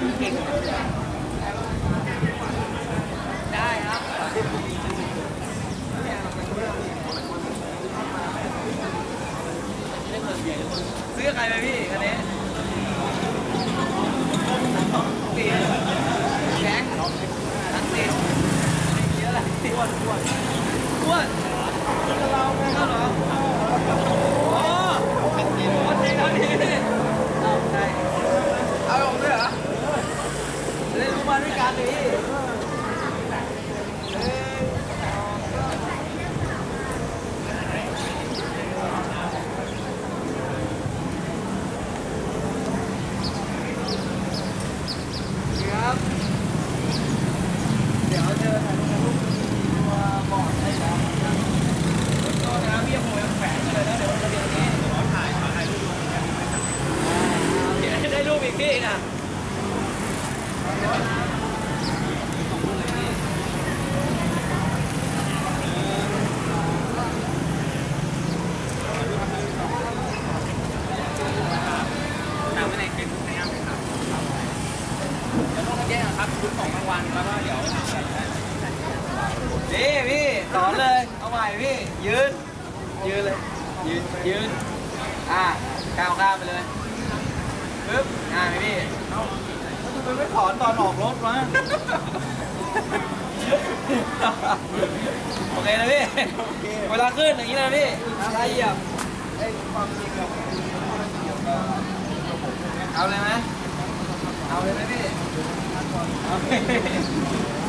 ได้ครับซื้อใครไปพี่คันนี้ตีแบงตั้งตีเยอะอ้วนอ้ว รู้มาด้วยกันดิครับ เดี๋ยวเจอถ่ายรูปรูปตัวบอร์ดให้แล้วก็นะพี่ยังคงยังแฝงกันเลยนะเดี๋ยวจะเดี๋ยวนี้ขอถ่ายขอถ่ายรูปเดี๋ยวได้รูปอีกพี่นะตามไปในเฟซบุ๊กนะครับ เดี๋ยวต้องแยกครับ ชุดของรางวัลแล้วก็เดี๋ยวนี่พี่สอนเลย เอาใหม่พี่ ยืน ยืนเลย ยืน ยืน อ่าก้าวข้ามไปเลยปึ๊บอ่าพี่ทำไมไม่ถอนตอนออกรถวะโอเคนะพี่ เวลาขึ้นอย่างนี้นะพี่อะไรเหยียบเอาเลยไหม เอาเลยไหมพี่เอาเลย